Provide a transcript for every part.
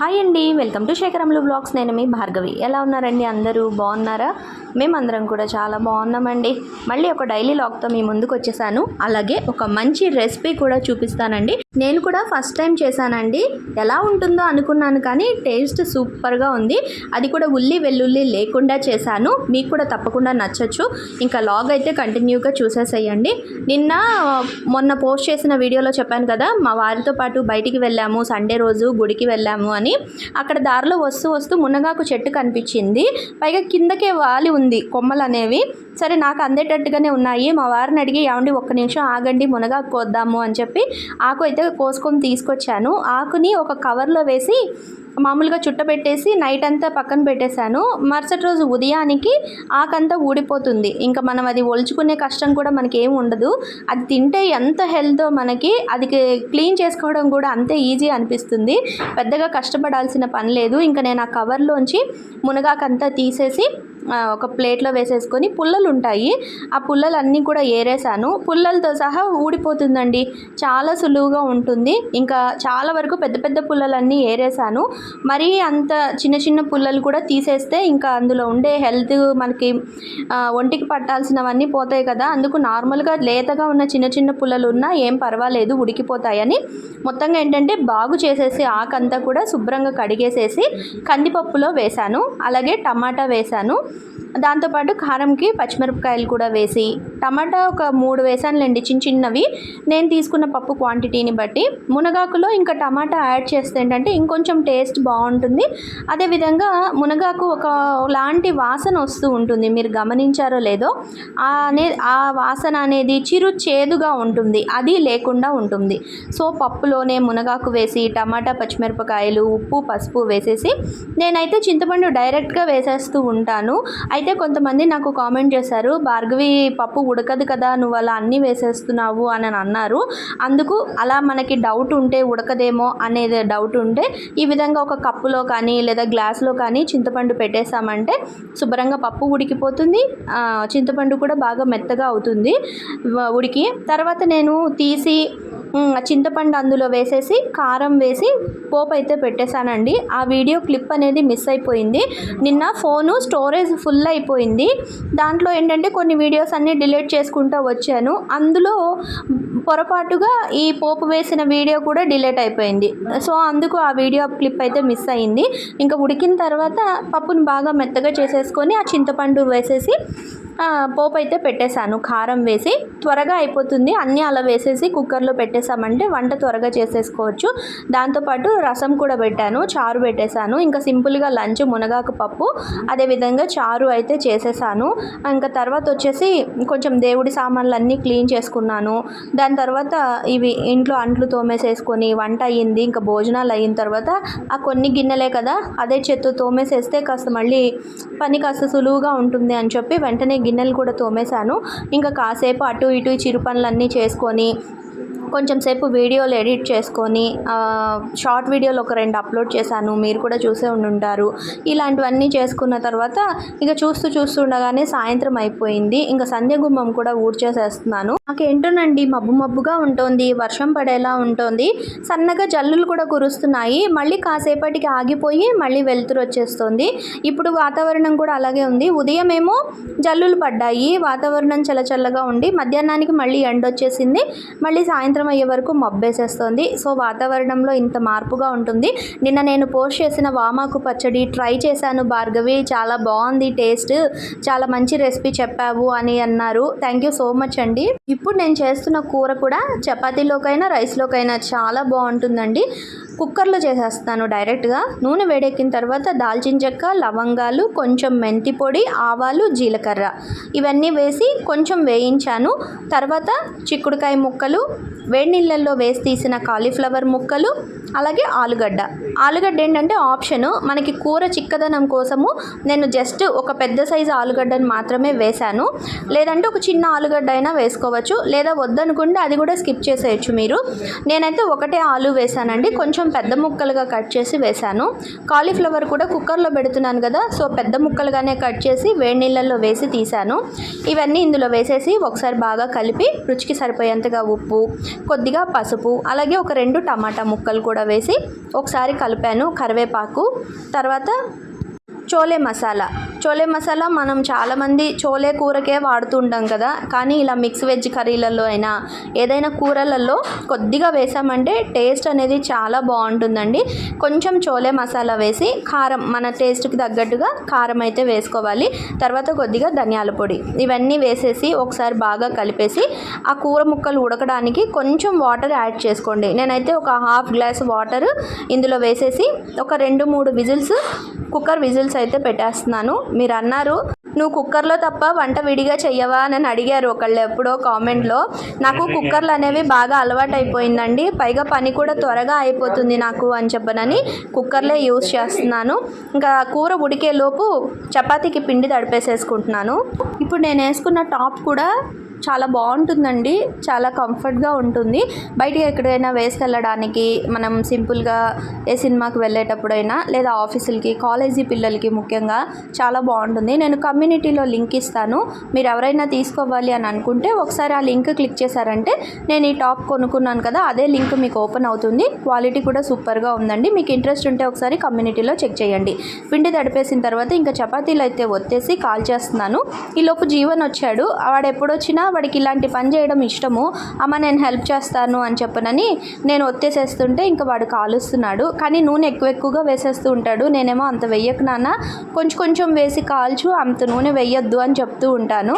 Hi అండి welcome to శేఖరములు blogs. నేను మీ భార్గవి. ఎలా ఉన్నారండి అందరూ? బాగున్నారా? మేమందరం కూడా చాలా బాగున్నామండి. మళ్ళీ ఒక డైలీ లాగ్తో మీ ముందుకు వచ్చేసాను అలాగే ఒక మంచి రెసిపీ కూడా చూపిస్తానండి. నేను కూడా ఫస్ట్ టైం చేశానండి. ఎలా ఉంటుందో అనుకున్నాను కానీ టేస్ట్ సూపర్గా ఉంది. అది కూడా ఉల్లి వెల్లుల్లి లేకుండా చేశాను. మీకు కూడా తప్పకుండా నచ్చచ్చు. ఇంకా లాగ్ అయితే కంటిన్యూగా చూసేసేయండి. నిన్న మొన్న పోస్ట్ చేసిన వీడియోలో చెప్పాను కదా మా వారితో పాటు బయటికి వెళ్ళాము సండే రోజు గుడికి వెళ్ళాము అని. అక్కడ దారిలో వస్తూ వస్తూ మునగాకు చెట్టు కనిపించింది. పైగా కిందకే వాలి ఉంది కొమ్మలు అనేవి. సరే నాకు అందేటట్టుగానే ఉన్నాయి. మా వారిని అడిగి ఏమండి ఒక్క నిమిషం ఆగండి మునగాకు కోద్దాము అని చెప్పి ఆకు అయితే కోసుకొని తీసుకొచ్చాను. ఆకుని ఒక కవర్లో వేసి మామూలుగా చుట్టబెట్టేసి నైట్ అంతా పక్కన పెట్టేశాను. మరుసటి రోజు ఉదయానికి ఆకంతా ఊడిపోతుంది. ఇంకా మనం అది ఒలుచుకునే కష్టం కూడా మనకి ఏమి ఉండదు. అది తింటే ఎంత హెల్తో మనకి అది క్లీన్ చేసుకోవడం కూడా అంతే ఈజీ అనిపిస్తుంది. పెద్దగా కష్టపడాల్సిన పని లేదు. ఇంకా నేను ఆ కవర్లోంచి మునగాకంతా తీసేసి ఒక ప్లేట్లో వేసేసుకొని పుల్లలు ఉంటాయి ఆ పుల్లలు అన్నీ కూడా ఏరేసాను పుల్లలతో సహా ఊడిపోతుందండి. చాలా సులువుగా ఉంటుంది. ఇంకా చాలా వరకు పెద్ద పెద్ద పుల్లలన్నీ ఏరేసాను మరీ అంత చిన్న చిన్న పుల్లలు కూడా తీసేస్తే ఇంకా అందులో ఉండే హెల్త్ మనకి ఒంటికి పట్టాల్సినవన్నీ పోతాయి కదా. అందుకు నార్మల్గా లేతగా ఉన్న చిన్న చిన్న పుల్లలు ఉన్నా ఏం పర్వాలేదు ఉడికిపోతాయని. మొత్తంగా ఏంటంటే బాగు చేసేసి ఆకంతా కూడా శుభ్రంగా కడిగేసేసి కందిపప్పులో వేశాను. అలాగే టమాటా వేశాను. దాంతోపాటు కారంకి పచ్చిమిరపకాయలు కూడా వేసి టమాటా ఒక మూడు వేసానులేండి చిన్న చిన్నవి. నేను తీసుకున్న పప్పు క్వాంటిటీని బట్టి. మునగాకులో ఇంకా టమాటా యాడ్ చేస్తే ఏంటంటే ఇంకొంచెం టేస్ట్ బాగుంటుంది. అదేవిధంగా మునగాకు ఒక లాంటి వాసన వస్తూ ఉంటుంది. మీరు గమనించారో లేదో అనే ఆ వాసన అనేది చిరు చేదుగా ఉంటుంది. అది లేకుండా ఉంటుంది. సో పప్పులోనే మునగాకు వేసి టమాటా పచ్చిమిరపకాయలు ఉప్పు పసుపు వేసేసి నేనైతే చింతపండు డైరెక్ట్గా వేసేస్తూ ఉంటాను. అయితే కొంతమంది నాకు కామెంట్ చేశారు భార్గవి పప్పు ఉడకదు కదా నువ్వు అలా అన్నీ వేసేస్తున్నావు అని అన్నారు. అందుకు అలా మనకి డౌట్ ఉంటే ఉడకదేమో అనేది డౌట్ ఉంటే ఈ విధంగా ఒక కప్పులో కానీ లేదా గ్లాస్లో కానీ చింతపండు పెట్టేసామంటే శుభ్రంగా పప్పు ఉడికిపోతుంది. చింతపండు కూడా బాగా మెత్తగా అవుతుంది ఉడికి. తర్వాత నేను తీసి చింతపండు అందులో వేసేసి కారం వేసి పోపు అయితే పెట్టేశానండి. ఆ వీడియో క్లిప్ అనేది మిస్ అయిపోయింది. నిన్న ఫోను స్టోరేజ్ ఫుల్ అయిపోయింది. దాంట్లో ఏంటంటే కొన్ని వీడియోస్ అన్నీ డిలీట్ చేసుకుంటూ వచ్చాను. అందులో పొరపాటుగా ఈ పోపు వేసిన వీడియో కూడా డిలీట్ అయిపోయింది. సో అందుకు ఆ వీడియో క్లిప్ అయితే మిస్ అయింది. ఇంకా ఉడికిన తర్వాత పప్పును బాగా మెత్తగా చేసేసుకొని ఆ చింతపండు వేసేసి పోపు అయితే పెట్టేశాను. కారం వేసి త్వరగా అయిపోతుంది. అన్నీ అలా వేసేసి కుక్కర్లో పెట్టేసామంటే వంట త్వరగా చేసేసుకోవచ్చు. దాంతోపాటు రసం కూడా పెట్టాను. చారు పెట్టేశాను. ఇంకా సింపుల్గా లంచ్ మునగాకు పప్పు అదేవిధంగా చారు అయితే చేసేసాను ఇంకా తర్వాత వచ్చేసి కొంచెం దేవుడి సామాన్లు అన్నీ క్లీన్ చేసుకున్నాను. దాని తర్వాత ఇవి ఇంట్లో అంట్లు తోమేసేసుకొని వంట అయ్యింది. ఇంకా భోజనాలు అయిన తర్వాత ఆ కొన్ని గిన్నెలే కదా అదే చేత్తో తోమేసేస్తే కాస్త మళ్ళీ పని కాస్త సులువుగా ఉంటుంది అని చెప్పి వెంటనే గిన్నెలు కూడా తోమేశాను. ఇంకా కాసేపు అటు ఇటు చిరు పనులన్నీ చేసుకొని కొంచెం సేపు వీడియోలు ఎడిట్ చేసుకొని షార్ట్ వీడియోలు ఒక రెండు అప్లోడ్ చేశాను. మీరు కూడా చూసే ఉండుంటారు. ఇలాంటివన్నీ చేసుకున్న తర్వాత ఇక చూస్తూ చూస్తుండగానే సాయంత్రం అయిపోయింది. ఇంకా సంధ్య గుమ్మం కూడా ఊడ్చేసేస్తున్నాను. మాకేంటోనండి మబ్బు మబ్బుగా ఉంటుంది వర్షం పడేలా ఉంటుంది. సన్నగా జల్లులు కూడా కురుస్తున్నాయి. మళ్ళీ కాసేపటికి ఆగిపోయి మళ్ళీ వెలుతురు వచ్చేస్తుంది. ఇప్పుడు వాతావరణం కూడా అలాగే ఉంది. ఉదయం ఏమో జల్లులు పడ్డాయి. వాతావరణం చల్లచల్లగా ఉండి మధ్యాహ్నానికి మళ్ళీ ఎండ వచ్చేసింది. మళ్ళీ సాయంత్రం అయ్యే వరకు మబ్బేసేస్తుంది. సో వాతావరణంలో ఇంత మార్పుగా ఉంటుంది. నిన్న నేను పోస్ట్ చేసిన వామాకు పచ్చడి ట్రై చేశాను భార్గవి. చాలా బాగుంది టేస్ట్. చాలా మంచి రెసిపీ చెప్పావు అని అన్నారు. థ్యాంక్ యూ సో మచ్ అండి. ఇప్పుడు నేను చేస్తున్న కూర కూడా చపాతీలోకైనా రైస్లోకైనా చాలా బాగుంటుందండి. కుక్కర్లో చేసేస్తాను డైరెక్ట్గా. నూనె వేడెక్కిన తర్వాత దాల్చిన చెక్క లవంగాలు కొంచెం మెంతి పొడి ఆవాలు జీలకర్ర. ఇవన్నీ వేసి కొంచెం వేయించాను. తర్వాత చిక్కుడుకాయ ముక్కలు వేడి నీళ్ళల్లో వేసి తీసిన కాలీఫ్లవర్ ముక్కలు అలాగే ఆలుగడ్డ. ఆలుగడ్డ ఏంటంటే ఆప్షను. మనకి కూర చిక్కదనం కోసము నేను జస్ట్ ఒక పెద్ద సైజు ఆలుగడ్డను మాత్రమే వేశాను. లేదంటే ఒక చిన్న ఆలుగడ్డ అయినా వేసుకోవచ్చు. లేదా వద్దనుకుంటే అది కూడా స్కిప్ చేసేయచ్చు మీరు. నేనైతే ఒకటే ఆలు వేశానండి. కొంచెం పెద్ద ముక్కలుగా కట్ చేసి వేశాను. కాలీఫ్లవర్ కూడా కుక్కర్లో పెడుతున్నాను కదా సో పెద్ద ముక్కలుగానే కట్ చేసి వేడి నీళ్ళల్లో వేసి తీశాను. ఇవన్నీ ఇందులో వేసేసి ఒకసారి బాగా కలిపి రుచికి సరిపోయేంతగా ఉప్పు కొద్దిగా పసుపు అలాగే ఒక రెండు టమాటా ముక్కలు కూడా వేసి ఒకసారి కలిపాను కరివేపాకు. తర్వాత చోలే మసాలా. చోలే మసాలా మనం చాలామంది చోలే కూరకే వాడుతుంటాం కదా. కానీ ఇలా మిక్స్ వెజ్ కర్రీలలో అయినా ఏదైనా కూరలలో కొద్దిగా వేసామంటే టేస్ట్ అనేది చాలా బాగుంటుందండి. కొంచెం చోలే మసాలా వేసి కారం మన టేస్ట్కి తగ్గట్టుగా కారం అయితే వేసుకోవాలి. తర్వాత కొద్దిగా ధనియాల పొడి ఇవన్నీ వేసేసి ఒకసారి బాగా కలిపేసి ఆ కూర ముక్కలు ఉడకడానికి కొంచెం వాటర్ యాడ్ చేసుకోండి. నేనైతే ఒక హాఫ్ గ్లాస్ వాటర్ ఇందులో వేసేసి ఒక రెండు మూడు విజిల్స్ కుక్కర్ విజిల్స్ అయితే పెట్టేస్తున్నాను. మీరు అన్నారు నువ్వు కుక్కర్లో తప్ప వంట విడిగా చెయ్యవా? అని అడిగారు ఒకళ్ళు ఎప్పుడో కామెంట్లో. నాకు కుక్కర్లు అనేవి బాగా అలవాటు అయిపోయిందండి పైగా పని కూడా త్వరగా అయిపోతుంది నాకు అని చెప్పనని కుక్కర్లే యూస్ చేస్తున్నాను. ఇంకా కూర ఉడికే లోపు చపాతీకి పిండి తడిపేసేసుకుంటున్నాను. ఇప్పుడు నేను వేసుకున్న టాప్ కూడా చాలా బాగుంటుందండి. చాలా కంఫర్ట్గా ఉంటుంది. బయటికి ఎక్కడైనా వేసుకెళ్ళడానికి మనం సింపుల్గా ఏ సినిమాకి వెళ్ళేటప్పుడైనా లేదా ఆఫీసులకి కాలేజీ పిల్లలకి ముఖ్యంగా చాలా బాగుంటుంది. నేను కమ్యూనిటీలో లింక్ ఇస్తాను. మీరు ఎవరైనా తీసుకోవాలి అని అనుకుంటే ఒకసారి ఆ లింక్ క్లిక్ చేశారంటే నేను ఈ టాప్ కొనుక్కున్నాను కదా అదే లింక్ మీకు ఓపెన్ అవుతుంది. క్వాలిటీ కూడా సూపర్గా ఉందండి. మీకు ఇంట్రెస్ట్ ఉంటే ఒకసారి కమ్యూనిటీలో చెక్ చేయండి. పిండి తడిపేసిన తర్వాత ఇంకా చపాతీలు అయితే ఒత్తేసి కాల్ చేస్తున్నాను. ఈలోపు జీవన్ వచ్చాడు. వాడు ఎప్పుడొచ్చినా వాడికి ఇలాంటి పని చేయడం ఇష్టము. అమ్మ నేను హెల్ప్ చేస్తాను అని చెప్పనని నేను ఒత్తేసేస్తుంటే ఇంకా వాడు కాలుస్తున్నాడు. కానీ నూనె ఎక్కువ ఎక్కువగా వేసేస్తూ ఉంటాడు. నేనేమో అంత వెయ్యకు నాన్న. కొంచెం కొంచెం వేసి కాల్చు అంత నూనె వెయ్యొద్దు అని చెప్తూ ఉంటాను.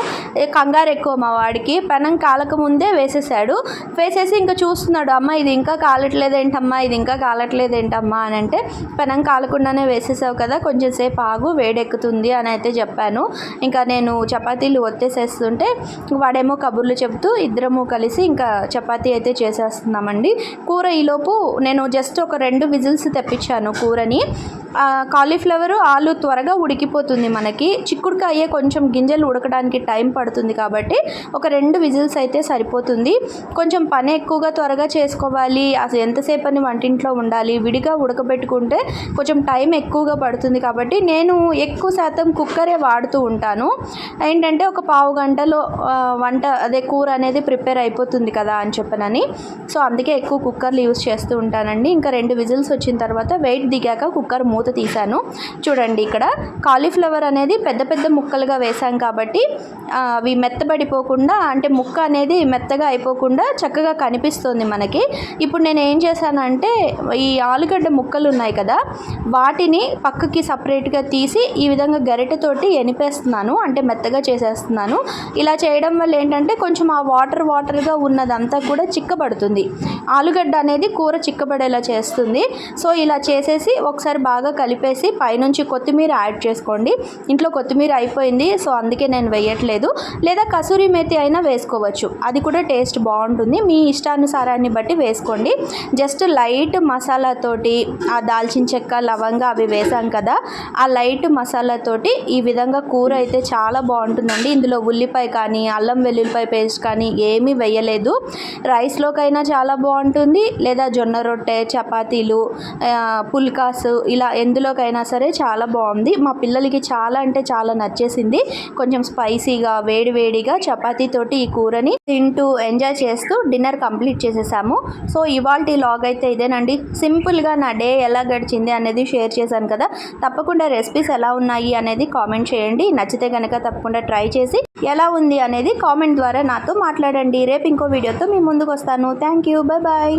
కంగారు ఎక్కువ మా వాడికి. పెనం కాలక ముందే వేసేసాడు వేసేసి ఇంకా చూస్తున్నాడు అమ్మ ఇది ఇంకా కాలట్లేదేంటమ్మా? ఇది ఇంకా కాలట్లేదేంటమ్మా? అని అంటే పెనం కాలకుండానే వేసేసావు కదా కొంచెం సేపు ఆగు వేడెక్కుతుంది అని అయితే చెప్పాను. ఇంకా నేను చపాతీలు ఒత్తేసేస్తుంటే ఏమో కబుర్లు చెబుతూ ఇద్దరము కలిసి ఇంకా చపాతీ అయితే చేసేస్తున్నామండి. కూర ఈలోపు నేను జస్ట్ ఒక రెండు విజిల్స్ తెప్పించాను కూరని. కాలీఫ్లవరు కాలీఫ్లవర్ ఆలు త్వరగా ఉడికిపోతుంది మనకి. చిక్కుడుకాయ కొంచెం గింజలు ఉడకడానికి టైం పడుతుంది కాబట్టి ఒక రెండు విజిల్స్ అయితే సరిపోతుంది. కొంచెం పని ఎక్కువగా త్వరగా చేసుకోవాలి. అసలు ఎంతసేపు అని వంటింట్లో ఉండాలి. విడిగా ఉడకబెట్టుకుంటే కొంచెం టైం ఎక్కువగా పడుతుంది కాబట్టి నేను ఎక్కువ శాతం కుక్కరే వాడుతూ ఉంటాను. ఏంటంటే ఒక పావు గంటలో వన్ వంట అదే కూర అనేది ప్రిపేర్ అయిపోతుంది కదా అని చెప్పనని. సో అందుకే ఎక్కువ కుక్కర్లు యూస్ చేస్తూ ఉంటానండి. ఇంకా రెండు విజిల్స్ వచ్చిన తర్వాత వెయిట్ దిగాక కుక్కర్ మూత తీశాను. చూడండి ఇక్కడ కాలీఫ్లవర్ అనేది పెద్ద పెద్ద ముక్కలుగా వేసాం కాబట్టి అవి మెత్తబడిపోకుండా అంటే ముక్క అనేది మెత్తగా అయిపోకుండా చక్కగా కనిపిస్తుంది మనకి. ఇప్పుడు నేను ఏం చేశానంటే ఈ ఆలుగడ్డ ముక్కలు ఉన్నాయి కదా వాటిని పక్కకి సపరేట్గా తీసి ఈ విధంగా గరిటెతోటి ఎనిపేస్తున్నాను. అంటే మెత్తగా చేసేస్తున్నాను. ఇలా చేయడం వల్ల ఏంటంటే కొంచెం ఆ వాటర్ వాటర్గా ఉన్నదంతా కూడా చిక్కబడుతుంది. ఆలుగడ్డ అనేది కూర చిక్కబడేలా చేస్తుంది. సో ఇలా చేసేసి ఒకసారి బాగా కలిపేసి పైనుంచి కొత్తిమీర యాడ్ చేసుకోండి. ఇంట్లో కొత్తిమీర అయిపోయింది సో అందుకే నేను వేయట్లేదు. లేదా కసూరి మేతి అయినా వేసుకోవచ్చు. అది కూడా టేస్ట్ బాగుంటుంది. మీ ఇష్టానుసారాన్ని బట్టి వేసుకోండి. జస్ట్ లైట్ మసాలాతోటి ఆ దాల్చిన చెక్క లవంగా అవి వేసాం కదా ఆ లైట్ మసాలాతోటి ఈ విధంగా కూర అయితే చాలా బాగుంటుందండి. ఇందులో ఉల్లిపాయ కానీ అల్లం వెల్లుల్లిపాయ పేస్ట్ కానీ ఏమీ వేయలేదు. రైస్లోకైనా చాలా బాగుంటుంది. లేదా జొన్న రొట్టె చపాతీలు పుల్కాస్ ఇలా ఎందులోకైనా సరే చాలా బాగుంది. మా పిల్లలకి చాలా అంటే చాలా నచ్చేసింది. కొంచెం స్పైసీగా వేడివేడిగా చపాతీతోటి ఈ కూరని తింటూ ఎంజాయ్ చేస్తూ డిన్నర్ కంప్లీట్ చేసేసాము. సో ఇవాళ లాగ్ అయితే ఇదేనండి. సింపుల్గా నా డే ఎలా గడిచింది అనేది షేర్ చేశాను కదా. తప్పకుండా రెసిపీస్ ఎలా ఉన్నాయి అనేది కామెంట్ చేయండి. నచ్చితే కనుక తప్పకుండా ట్రై చేసి ఎలా ఉంది అనేది కామెంట్ ద్వారా నాతో మాట్లాడండి. రేపు ఇంకో వీడియోతో మీ ముందుకు వస్తాను. Thank you bye bye.